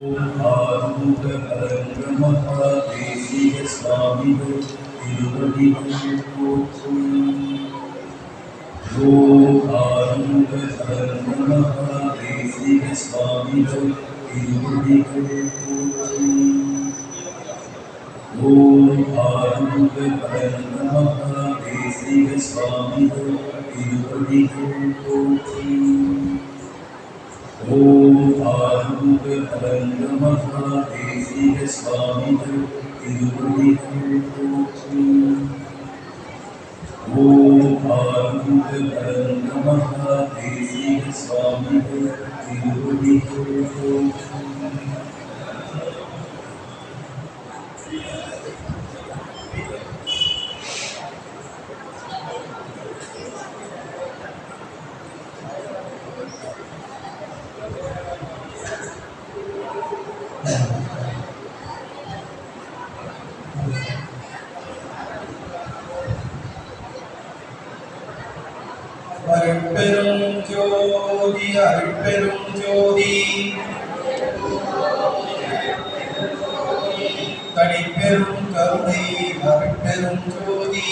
ஆறுமுக அரங்க மகாதேசிக சுவாமிகள் திருவடிகள் போற்றும் ஓம் ஆறுமுக அரங்க மகாதேசிக சுவாமிகள் திருவடிகள் போற்றும் ஓம் ஆறுமுக அரங்க மகாதேசிக சுவாமிகள் திருவடிகள் போற்றும் ஓம் ஆறுமுக அரங்க மகாதேசிக சுவாமிகள் திருவடிகள் போற்றும் ஓம் ஆறுமுக அரங்க மகாதேசிக சுவாமிகள் திருவடிகள் போற்றும் அருட்பெரும் ஜோதி அருட்பெரும் ஜோதி. தனிப்பெரும் கருணை அருட்பெரும் ஜோதி.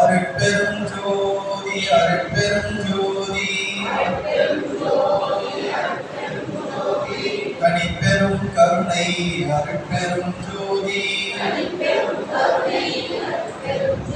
அருட்பெரும் ஜோதி அருட்பெரும் ஜோதி. தனிப்பெரும் கருணை அருட்பெரும் ஜோதி.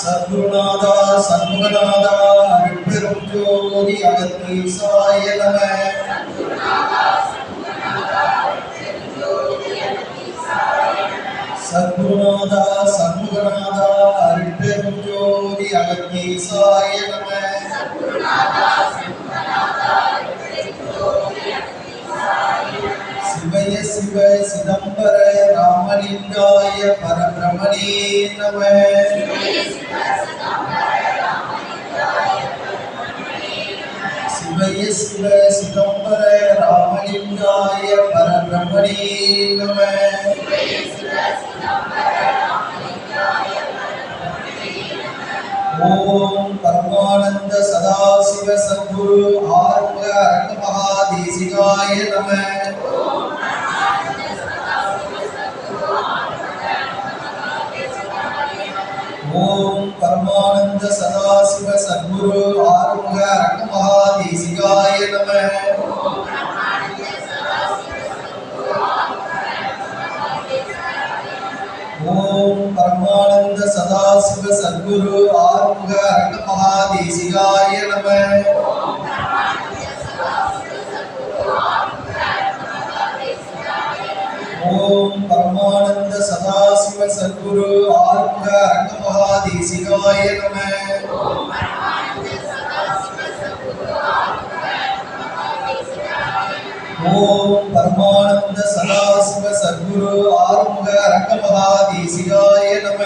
சர்வநாதா சண்முகநாதா அருட்பெரும் ஜோதி அகத்தீசாய நம. சத்குருநாதா சண்முகநாதா அருட்பெரும் ஜோதி அகத்தீசாய நம. சிவ சிதம்பர ராமலிங்காய பரபிரமணே நம. சிவய சிவ சிதம்பர ராமலிங்காய பரபிரமணே நம. ஓம் பரமானந்த சதாசிவ சத்குரு ஆர்வ அரங்க மகாதேசிகாய நம. ஓம் பரமானந்த சதாசிவ சத்குரு ஆறுமுக அரங்க மகாதேசிகாய நம ஓம் பரமானந்த சதாசிவ சத்குரு ஆறுமுக அரங்க மகாதேசிகாய நம ஓம் பரமானந்த சதாசிவ சத்குரு ஆறுமுக அரங்க மகாதேசிகாய நம. ஓம் பரமானந்த சதாசிவ சத்குரு ஆறுமுக அரங்க மகாதேசிகாய நம.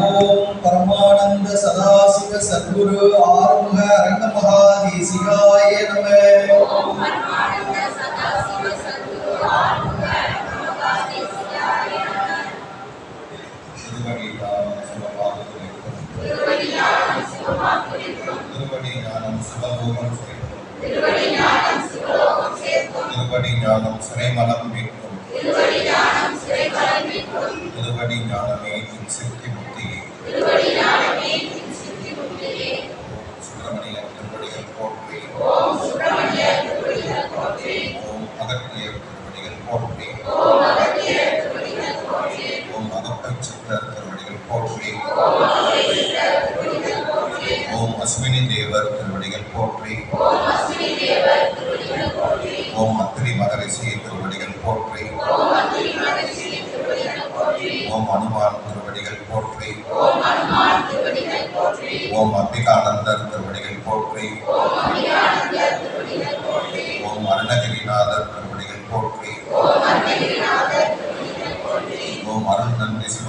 ஓம் பரமானந்த சதாசிவ சத்குரு ஆறுமுக அரங்க மகாதேசிகாய நம. ஓம் பரமானந்த திருவடி ஞானம் சிறைமலம் மீட்கும். திருவடி ஞானமே சிறை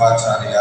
సింహాచార్య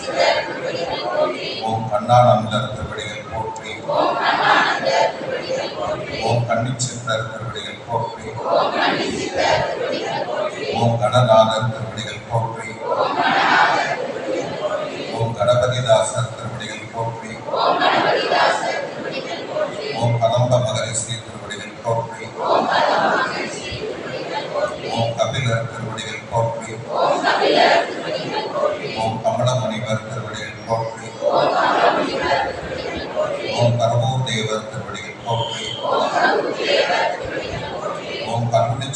கண்ணானந்தர் திருவடிகள் போற்றி. ஓம் கன்னிச்சித்தர் திருவடிகள் போற்றி. ஓம் கணநாதர் திருவடிகள் போற்றி.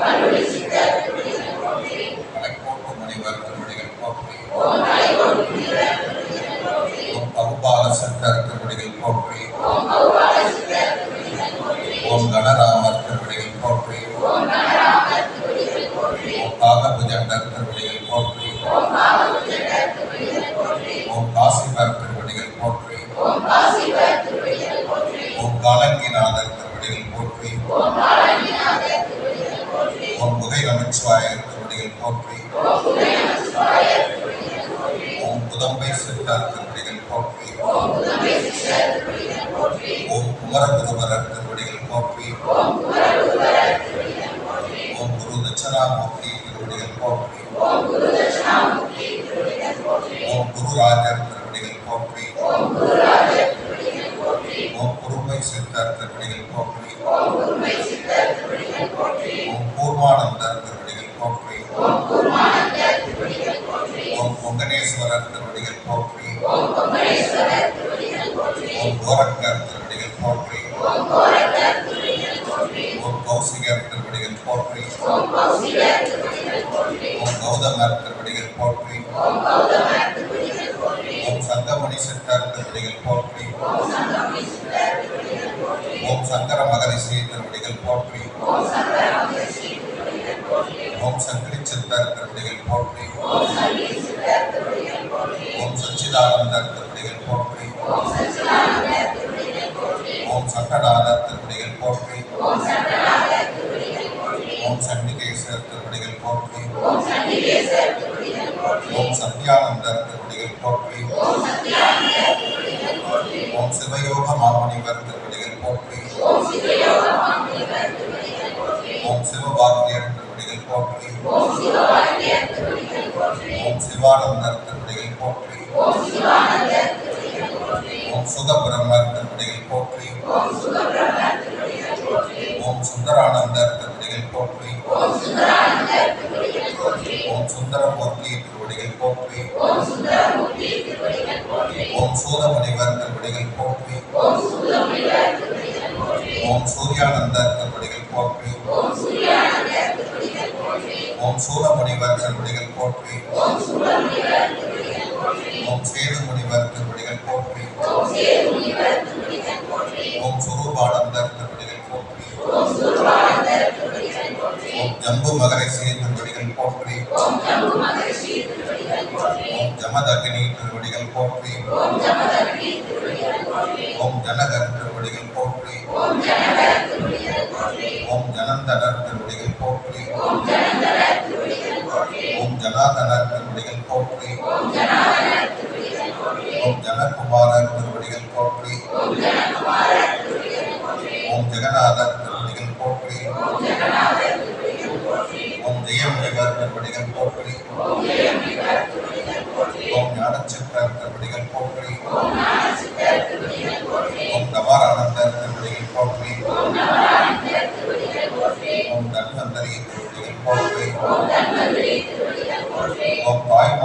கருணை சித்தர் திருவடிகள் போற்றி மலைக்கோட்டு முனிவர் திருவடிகள் போற்றி ஓம் பகுபால சித்தர் திருவடிகள் போற்றி ஓம் கணராமர் திருவடிகள் போற்றி ஓம் காகபுஜண்டர் திருவடிகள் போற்றி ஓம் காசிவர் திருவடிகள் போற்றி ஓம் காலங்கிநாதர் திருவடிகள் போற்றி ஓம் புகை நமச்சிவாயர் திருவடிகள் போற்றி. ஓம் புதம்பை சித்தர் திருவடிகள் போற்றி. ஓம் குமரகுருவரர் திருவடிகள் போற்றி. ஓம் குரு தட்சணாமூர்த்தி திருவடிகள் போற்றி. ஓம் குருராஜர் திருவடிகள் போற்றி. ஓம் குருமை சித்தர் திருவடிகள் போற்றி ஓம் கூர்மானந்தர் திருவடிகள் போற்றி ஓம் பொங்கனேஸ்வரர் திருவடிகள் போற்றி ஓம் கோரக்கர் திருவடிகள் போற்றி. ஓம் கௌசிகர் திருவடிகள் போற்றி ஓம் கௌதமர் திருவடிகள் போற்றி. ஓம் சங்கமணி சித்தர் திருவடிகள் போற்றி. ஓம் சங்கர மகரிஷி திருவடிகள் போற்றி. ஓம் சங்கரி சித்தர் திருவடிகள் போற்றி. சச்சிதானந்தர் திருவடிகள் போற்றி. ஓம் சங்கநாதர் திருவடிகள் போற்றி. ஓம் சண்டிகேஸ்வர் திருவடிகள் போற்றி. ஓம் சத்யானந்தர் திருவடிகள் போற்றி. ஓம் சிவயோக மாமுனிவர் திருவடிகள் போற்றி. ஓம் சிவபாக்கியர் திருவடிகள் போற்றி. ஓம் சிவானந்தர் திருவடிகள் ஓம் சுகபிரம்மர் திருவடிகள் போற்றி. ஓம் சுந்தரானந்தர் திருவடிகள் போற்றி. ஓம் சுந்தரமூர்த்தி திருவடிகள் போற்றி. ஓம் சூதமுனிவர் திருவடிகள் போற்றி. ஓம் சூர்யானந்தர் திருவடிகள் போற்றி. ஓம் சூரமுனிவர் திருவடிகள் போற்றி. ஓம் திருவடிகள் போற்றி. ஓம் சுரூபானந்தர் திருவடிகள் போற்றி. ஓம் ஜம்பு மகரிஷி திருவடிகள் போற்றி. ஓம் ஜமதகினி திருவடிகள் போற்றி. ஓம் ஜனகர் திருவடிகள் போற்றி. ஓம் ஜனந்தனர் திருவடிகள் போற்றி. ஓம் ஜனாதனர் திருவடிகள் போற்றி. ஓம் ஜனகுமாரர் திருவடிகள் போற்றி. ஓம் ஜெகநாதர் திருவடிகள் போற்றி. ஓம் ஜெயமுனிவர் திருவடிகள் போற்றி. ஓம் ஞானச்சித்தர் திருவடிகள் போற்றி. ஓம் தவாரானந்தர் திருவடிகள் போற்றி. ஓம் தன்வந்தரி திருவடிகள் போற்றி. ஓம்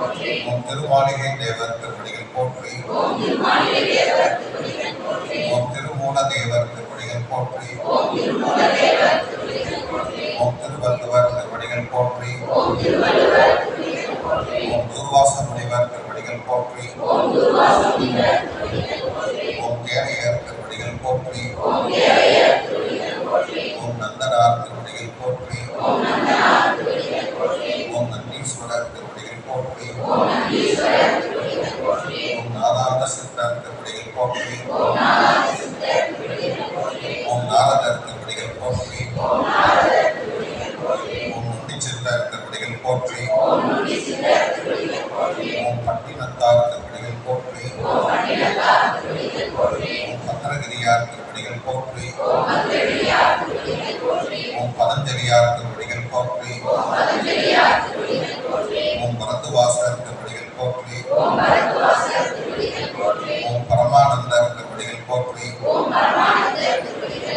ஓம் திருமாளிகை தேவர் திருவடிகள் போற்றி. ஓம் திருமூல தேவர் திருவடிகள் போற்றி. ஓம் திருவள்ளுவர் திருவடிகள் போற்றி. ஓம் துர்வாச முனிவர் திருவடிகள் போற்றி. ஓம் கேரையர் ஓம் நாதாந்த சித்தர் திருவடிகள் போற்றி ஓம்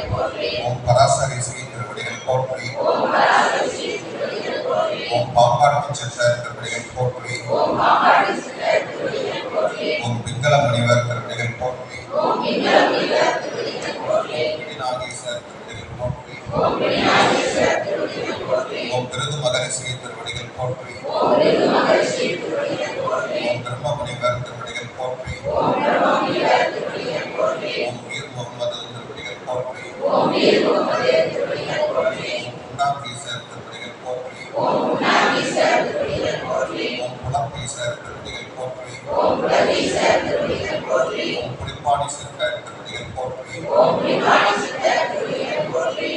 போற்றி ஓம் பராசரி ஸ்ரீ திருவடிகள் போற்றி. ஓம் பாம்பாட்டி சித்தர் திருவடிகள் போற்றி. ஓம் பிங்கள முனிவர் திருவடிகள் போற்றி. ஓம் பிடிநாகேசர் திருவடிகள் போற்றி. ஓம் பிருது மகரிஷி திருவடிகள் போற்றி. ஓம் பிரம்ம முனிவர் திருவடிகள் போற்றி ஓம் வீர் முகமது திருவடிகள் போற்றி ஓம் புண்ணாகீசர் திருவடிகள் போற்றி ஓம் புலப்பீசர் திருவடிகள் போற்றி ஓம் புலிப்பாணி சித்தர் திருவடிகள் போற்றி.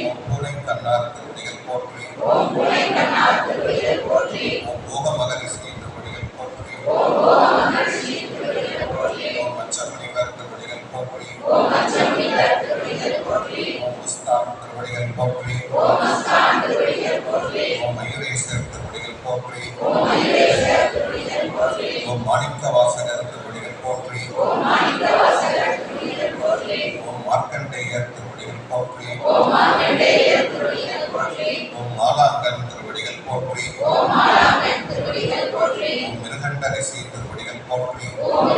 ஓம் பூனை கண்ணார் திருவடிகள் போற்றி. போற்றி ஓம் மாணிக்க வாசகர் திருவடிகள் போற்றி. ஓம் மார்க்கண்டேயர் திருவடிகள் போற்றி. ஓம் மாலாங்கன் திருவடிகள் போற்றி. ஓம் மிருகண்டரிசி திருவடிகள் போற்றி. ஓம்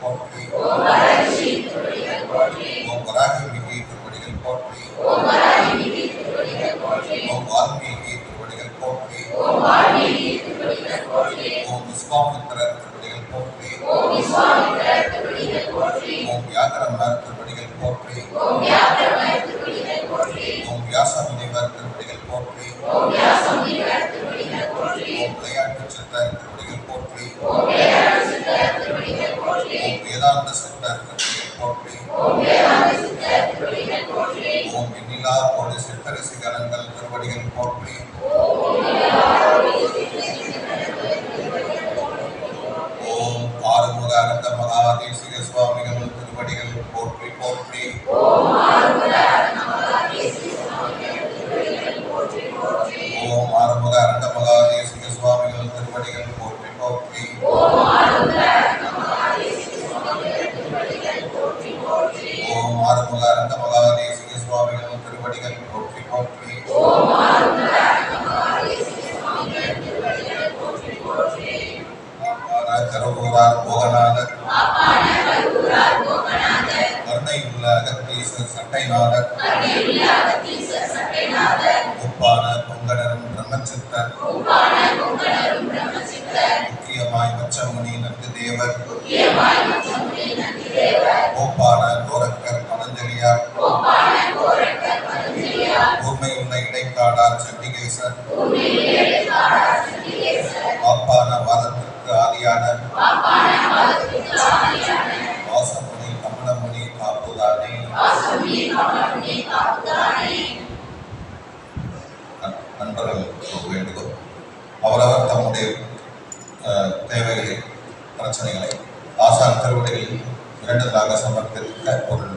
போற்றி ஓம் வராகிமிகி திருவடிகள் போற்றி ஓம் வால்மீகி திருவடிகள் போற்றி ஓம் விஸ்வாமித்திரர் திருவடிகள் போற்றி ஓம் வியாகரமர் بڑی வாப்பான வாதத்திற்கு ஆதியான வாசமுனி கமலமுனி காப்புதானே. நண்பர்கள் வேண்டுகோள். அவரவர் தம்முடைய தேவைகளை பிரச்சனைகளை ஆசான் திருவடிகளில் இரண்டுதலாக சமர்ப்பிக்க பொருள்.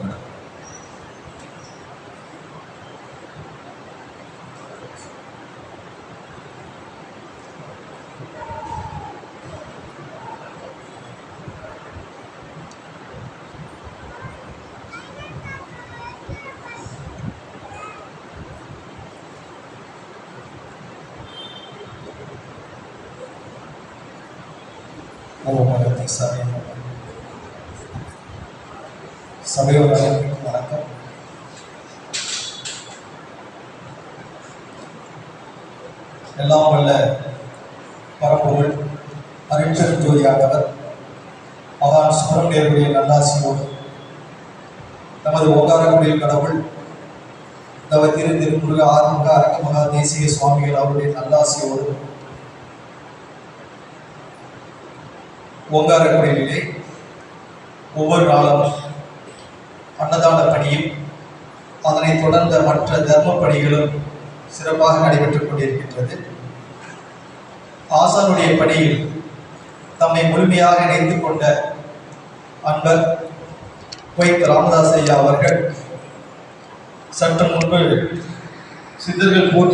ஓமகத்தை சபை சபையோர் வணக்கம். எல்லாம் வல்ல பரப்புகள் அருட்சர் ஜோதியானவர் மகான் சுப்பிரமணியருடைய நல்லாசியோடு நமது ஓங்காரக்குடியில் கடவுள் தவ திரு திருமுருக ஆறுமுக அரங்க மகா தேசிய சுவாமிகள் அவருடைய நல்லாசியோடு ஓங்காரக்குடியிலே ஒவ்வொரு நாளும் அன்னதான பணியும் அதனைத் தொடர்ந்த மற்ற தர்ம பணிகளும் சிறப்பாக நடைபெற்றுக் கொண்டிருக்கின்றது. ஆசானுடைய பணியில் தம்மை முழுமையாக இணைந்து கொண்ட அன்பர் வைத் ராமதாஸ் ஐயா அவர்கள் சற்று முன்பு சித்தர்கள் போற்றி